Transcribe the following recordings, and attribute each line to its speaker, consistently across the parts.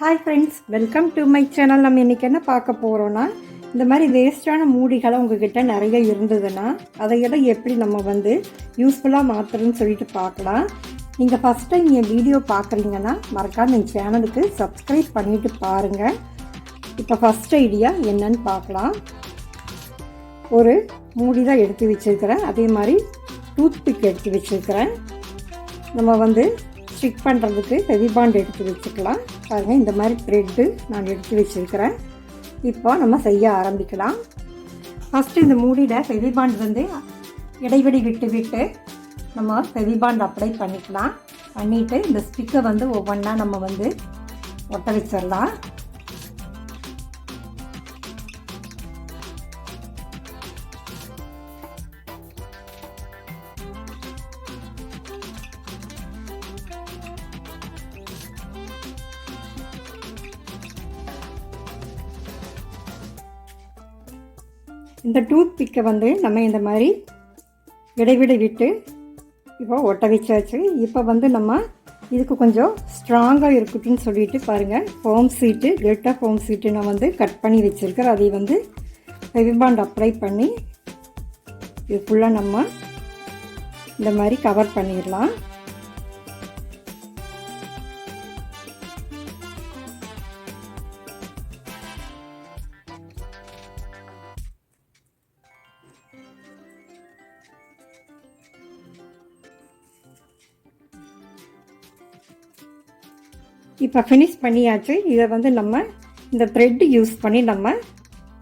Speaker 1: Hi friends welcome to my channel நம்ம இன்றைக்கி என்ன பார்க்க போகிறோன்னா இந்த மாதிரி வேஸ்ட்டான மூடிகளை உங்ககிட்ட நிறைய இருந்ததுன்னா அதையெல்லாம் எப்படி நம்ம வந்து யூஸ்ஃபுல்லாக மாற்றுறதுன்னு சொல்லிட்டு பார்க்கலாம். நீங்கள் ஃபஸ்ட் டைம் என் வீடியோ பார்க்குறீங்கன்னா மறக்காம என் சேனலுக்கு சப்ஸ்கிரைப் பண்ணிவிட்டு பாருங்கள் இப்போ ஃபஸ்ட் ஐடியா என்னன்னு பார்க்கலாம். ஒரு மூடி தான் எடுத்து வச்சுருக்கிறேன். அதே மாதிரி டூத் பிக் எடுத்து வச்சுருக்கிறேன். நம்ம வந்து ஸ்டிக் பண்ணுறதுக்கு ஹெவி பாண்ட் எடுத்து வச்சுக்கலாம். பாருங்கள் இந்த மாதிரி த்ரெட்டு நான் எடுத்து வச்சுருக்கிறேன். இப்போ நம்ம செய்ய ஆரம்பிக்கலாம். ஃபஸ்ட்டு இந்த மூடியில் ஹெவி பாண்ட் வந்து இடைவெளி விட்டு விட்டு நம்ம ஹெவி பாண்ட் அப்ளை பண்ணிக்கலாம். பண்ணிவிட்டு இந்த ஸ்டிக்கை வந்து ஒவ்வொன்றா நம்ம வந்து ஒட்ட வச்சிடலாம். இந்த டூத் பிக்கை வந்து நம்ம இந்த மாதிரி இடைவிடை விட்டு இப்போ ஒட்ட வச்சாச்சு. இப்போ வந்து நம்ம இதுக்கு கொஞ்சம் ஸ்ட்ராங்காக இருக்குதுன்னு சொல்லிட்டு பாருங்கள் ஃபோம் சீட்டு கெட்டாக ஃபோம் சீட்டு நான் வந்து கட் பண்ணி வச்சுருக்கிறேன். அதை வந்து பாண்ட் அப்ளை பண்ணி இது ஃபுல்லாக நம்ம இந்த மாதிரி கவர் பண்ணிடலாம். இப்போ ஃபினிஷ் பண்ணியாச்சு. இதை வந்து நம்ம இந்த த்ரெட்டு யூஸ் பண்ணி நம்ம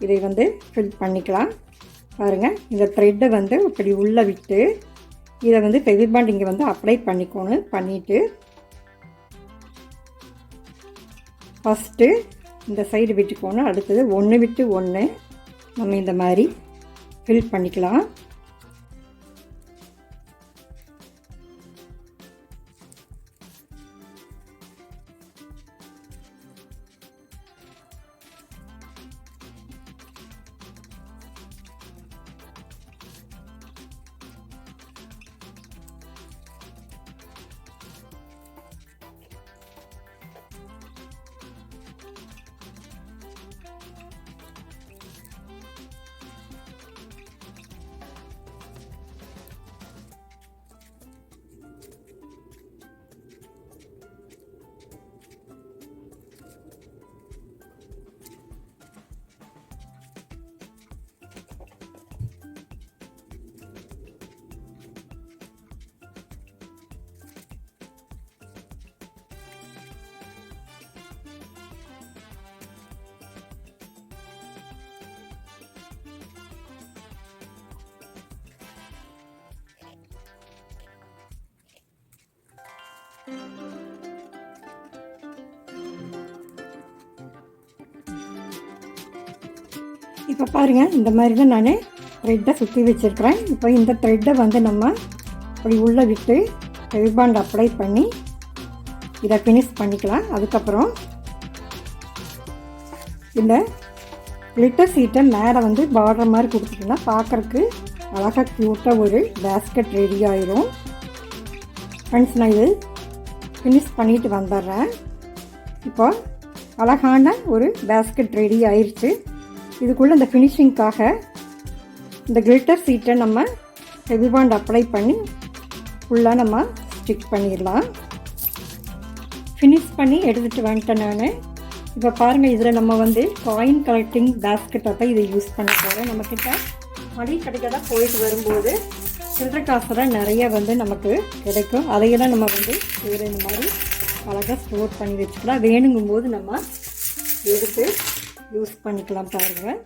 Speaker 1: இதை வந்து ஃபில் பண்ணிக்கலாம். பாருங்கள் இந்த த்ரெட்டை வந்து இப்படி உள்ளே விட்டு இதை வந்து ஃபெவிபாண்ட் இங்கே வந்து அப்ளை பண்ணிக்கணும் பண்ணிவிட்டு ஃபஸ்ட்டு இந்த சைடு விட்டுக்கோணும் அடுத்தது ஒன்று விட்டு ஒன்று நம்ம இந்த மாதிரி ஃபில் பண்ணிக்கலாம். இப்போ பாருங்கள் இந்த மாதிரி தான் நான் த்ரெட்டை சுற்றி வச்சுருக்கிறேன். இப்போ இந்த த்ரெட்டை வந்து நம்ம அப்படி உள்ளே விட்டு ஹெவிபாண்ட் அப்ளை பண்ணி இதை ஃபினிஷ் பண்ணிக்கலாம். அதுக்கப்புறம் இந்த லிட்டர் சீட்டை மேலே வந்து பார்டர் மாதிரி கொடுத்துட்டோம்னா பார்க்குறக்கு அழகாக க்யூட்டாக ஒரு பேஸ்கெட் ரெடி ஆயிரும். ஃப்ரெண்ட்ஸ் நான் இது ஃபினிஷ் பண்ணிட்டு வந்துடுறேன். இப்போ அழகான ஒரு பேஸ்கெட் ரெடி ஆயிடுச்சு இதுக்குள்ளே இந்த ஃபினிஷிங்க்காக இந்த கிளிட்டர் சீட்டை நம்ம ஹெவிபாண்ட் அப்ளை பண்ணி ஃபுல்லாக நம்ம ஸ்டிக் பண்ணிடலாம். ஃபினிஷ் பண்ணி எடுத்துகிட்டு வந்துட்டேன் நான். இப்போ பாருங்கள் இதில் நம்ம வந்து காயின் கலெக்டிங் பேஸ்கெட்டை தான் இதை யூஸ் பண்ண போகிறேன் நம்மக்கிட்ட மளிகை கடைக்கு தான் போயிட்டு வரும்போது சில்லற காசெல்லாம் நிறைய வந்து நமக்கு கிடைக்கும். அதையெல்லாம் நம்ம வந்து இதில் இந்த மாதிரி அழகாக ஸ்டோர் பண்ணி வச்சுக்கலாம். வேணுங்கும் போது நம்ம எடுத்து யூஸ் பண்ணிக்கலாம் பாருங்கள்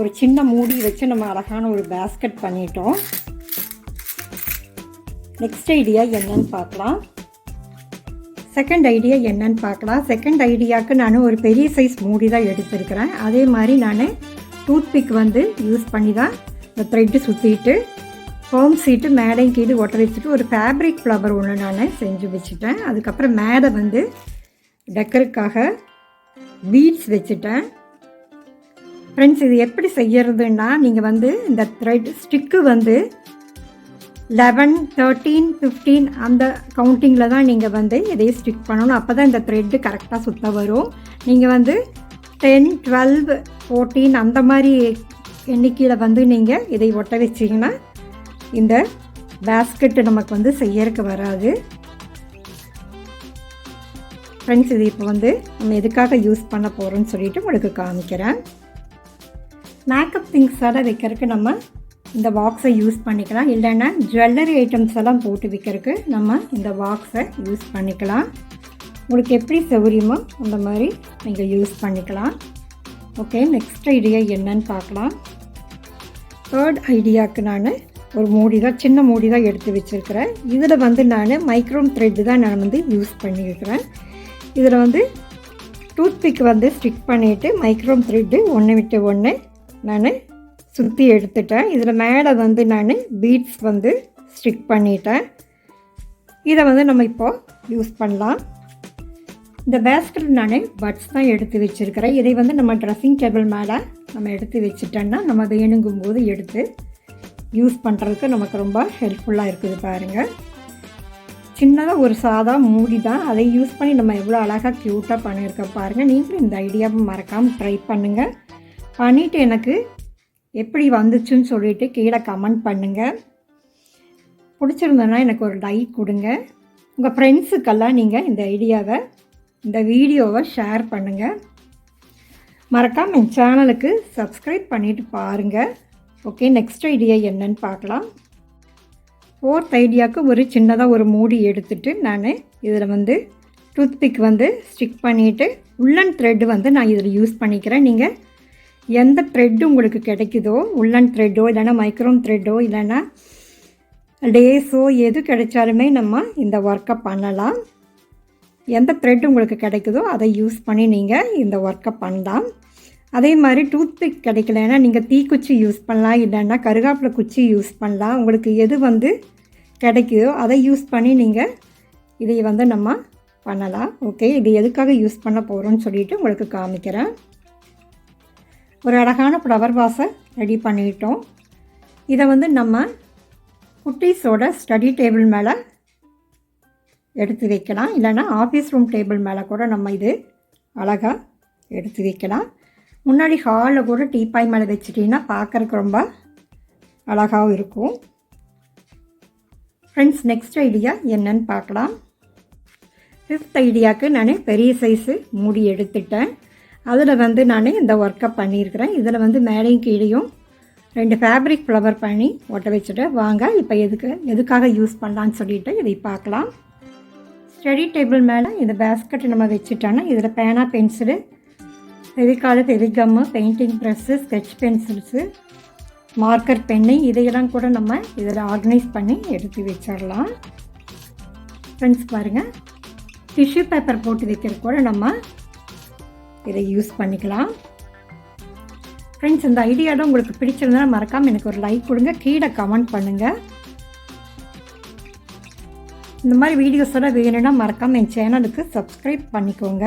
Speaker 1: ஒரு சின்ன மூடி வச்சு நம்ம அழகான ஒரு பேஸ்கெட் பண்ணிட்டோம். நெக்ஸ்ட் ஐடியா என்னன்னு பார்க்கலாம். செகண்ட் ஐடியா என்னன்னு பார்க்கலாம். செகண்ட் ஐடியாவுக்கு நான் ஒரு பெரிய சைஸ் மூடி தான் எடுத்திருக்கிறேன். அதே மாதிரி நான் டூத்பிக் வந்து யூஸ் பண்ணி தான் இந்த த்ரெட்டு சுற்றிட்டு ஹோம் சீட்டு மேடையும் கீழே ஒட்ட வச்சுட்டு ஒரு ஃபேப்ரிக் ஃப்ளவர் ஒன்று நான் செஞ்சு வச்சுட்டேன். அதுக்கப்புறம் மேடை வந்து டெக்கருக்காக பீட்ஸ் வச்சுட்டேன். ஃப்ரெண்ட்ஸ் இது எப்படி செய்யறதுன்னா நீங்கள் வந்து இந்த த்ரெட் ஸ்டிக்கு வந்து லெவன் தேர்ட்டீன் ஃபிஃப்டீன் அந்த கவுண்டிங்கில் தான் நீங்கள் வந்து இதையே ஸ்டிக் பண்ணணும். அப்போ தான் இந்த த்ரெட்டு கரெக்டாக சுத்த வரும். நீங்கள் வந்து டென் டுவெல் ஃபோர்டீன் அந்த மாதிரி எண்ணிக்கையில் வந்து நீங்கள் இதை ஒட்ட வச்சிங்கன்னா இந்த பேஸ்கெட்டு நமக்கு வந்து செய்யறதுக்கு வராது. ஃப்ரெண்ட்ஸ் இது இப்போ வந்து நம்ம எதுக்காக யூஸ் பண்ண போகிறோம்னு சொல்லிட்டு உங்களுக்கு காமிக்கிறேன். மேக்கப் திங்ஸோட வைக்கிறதுக்கு நம்ம இந்த பாக்ஸை யூஸ் பண்ணிக்கலாம். இல்லைன்னா ஜுவல்லரி ஐட்டம்ஸ் எல்லாம் போட்டு விற்கிறதுக்கு நம்ம இந்த பாக்ஸை யூஸ் பண்ணிக்கலாம். உங்களுக்கு எப்படி சௌகரியமோ அந்த மாதிரி நீங்கள் யூஸ் பண்ணிக்கலாம். ஓகே நெக்ஸ்ட் ஐடியா என்னன்னு பார்க்கலாம். தேர்ட் ஐடியாவுக்கு நான் ஒரு மூடி தான் சின்ன மூடி தான் எடுத்து வச்சுருக்கிறேன். இதில் வந்து நான் மைக்ரோம் த்ரெட்டு தான் நான் வந்து யூஸ் பண்ணியிருக்கிறேன். இதில் வந்து டூத்பிக் வந்து ஸ்டிக் பண்ணிவிட்டு மைக்ரோம் த்ரெட்டு ஒன்று விட்டு ஒன்று நான் சுற்றி எடுத்துட்டேன். இதில் மேலே வந்து நான் பீட்ஸ் வந்து ஸ்டிக் பண்ணிட்டேன். இதை வந்து நம்ம இப்போது யூஸ் பண்ணலாம். இந்த பேஸ்கெட் நான் பட்ஸ் தான் எடுத்து வச்சுருக்கிறேன். இதை வந்து நம்ம ட்ரெஸ்ஸிங் டேபிள் மேலே நம்ம எடுத்து வச்சுட்டோன்னா நம்ம வேணுங்கும் போது எடுத்து யூஸ் பண்ணுறதுக்கு நமக்கு ரொம்ப ஹெல்ப்ஃபுல்லாக இருக்குது பாருங்கள் சின்னதாக ஒரு சாதா மூடி தான் அதை யூஸ் பண்ணி நம்ம எவ்வளோ அழகாக க்யூட்டாக பண்ணியிருக்கோம் பாருங்கள் நீங்களும் இந்த ஐடியாவை மறக்காமல் ட்ரை பண்ணுங்கள் பண்ணிவிட்டு எனக்கு எப்படி வந்துச்சுன்னு சொல்லிட்டு கீழே கமெண்ட் பண்ணுங்கள் பிடிச்சிருந்ததுன்னா எனக்கு ஒரு லைக் கொடுங்க. உங்கள் ஃப்ரெண்ட்ஸுக்கெல்லாம் நீங்கள் இந்த ஐடியாவை இந்த வீடியோவை ஷேர் பண்ணுங்கள் மறக்காமல் என் சேனலுக்கு சப்ஸ்கிரைப் பண்ணிவிட்டு பாருங்கள் ஓகே நெக்ஸ்ட் ஐடியா என்னன்னு பார்க்கலாம். ஃபோர்த் ஐடியாவுக்கு ஒரு சின்னதாக ஒரு மூடி எடுத்துட்டு நான் இதில் வந்து டூத்பிக் வந்து ஸ்டிக் பண்ணிவிட்டு உள்ளன் த்ரெட்டு வந்து நான் இதில் யூஸ் பண்ணிக்கிறேன். நீங்கள் எந்த த்ரெட்டு உங்களுக்கு கிடைக்குதோ உள்ளன் த்ரெட்டோ இல்லைன்னா மைக்ரோன் த்ரெட்டோ இல்லைன்னா டேஸோ எது கிடைச்சாலுமே நம்ம இந்த ஒர்க்கை பண்ணலாம். எந்த த்ரெட் உங்களுக்கு கிடைக்குதோ அதை யூஸ் பண்ணி நீங்கள் இந்த ஒர்க்கை பண்ணலாம். அதே மாதிரி டூத்பிக் கிடைக்கலன்னா நீங்கள் தீக்குச்சி யூஸ் பண்ணலாம். இல்லைன்னா கருகாப்பில் குச்சி யூஸ் பண்ணலாம். உங்களுக்கு எது வந்து கிடைக்குதோ அதை யூஸ் பண்ணி நீங்கள் இதை வந்து நம்ம பண்ணலாம். ஓகே இது எதுக்காக யூஸ் பண்ண போகிறோம்னு சொல்லிட்டு உங்களுக்கு காமிக்கிறேன். ஒரு அழகான ஃப்ளவர் வாஸை ரெடி பண்ணிட்டோம். இதை வந்து நம்ம குட்டீஸோட ஸ்டடி டேபிள் மேலே எடுத்து வைக்கலாம். இல்லைன்னா ஆஃபீஸ் ரூம் டேபிள் மேலே கூட நம்ம இது அழகாக எடுத்து வைக்கலாம். முன்னாடி ஹாலில் கூட டீப்பாய் மேலே வச்சுட்டிங்கன்னா பார்க்குறக்கு ரொம்ப அழகாகவும் இருக்கும். ஃப்ரெண்ட்ஸ் நெக்ஸ்ட் ஐடியா என்னன்னு பார்க்கலாம். ஃபிஃப்த் ஐடியாவுக்கு நான் பெரிய சைஸு மூடி எடுத்துட்டேன். அதில் வந்து நான் இந்த ஒர்க்கை பண்ணியிருக்கிறேன். இதில் வந்து மேலையும் கீழையும் ரெண்டு ஃபேப்ரிக் ஃப்ளவர் பண்ணி ஒட்ட வச்சுட்டு வாங்க இப்போ எதுக்கு எதுக்காக யூஸ் பண்ணலான்னு சொல்லிட்டு இதை பார்க்கலாம். ஸ்டடி டேபிள் மேலே இந்த பேஸ்கெட் நம்ம வச்சுட்டோன்னா இதில் பேனா pencil Fevicol Fevigum painting brush sketch pencils marker pen இதையெல்லாம் கூட நம்ம இதில் ஆர்கனைஸ் பண்ணி எடுத்து வச்சிடலாம். ஃப்ரெண்ட்ஸ் பாருங்கள் டிஷ்யூ பேப்பர் போட்டு வைக்கிறது கூட நம்ம இதை யூஸ் பண்ணிக்கலாம். ஃப்ரெண்ட்ஸ் இந்த ஐடியாவில் உங்களுக்கு பிடிச்சிருந்தா மறக்காமல் எனக்கு ஒரு லைக் கொடுங்க. கீழே கமெண்ட் பண்ணுங்கள் இந்த மாதிரி வீடியோஸோட வேணும்னா மறக்காமல் என் சேனலுக்கு சப்ஸ்கிரைப் பண்ணிக்கோங்க.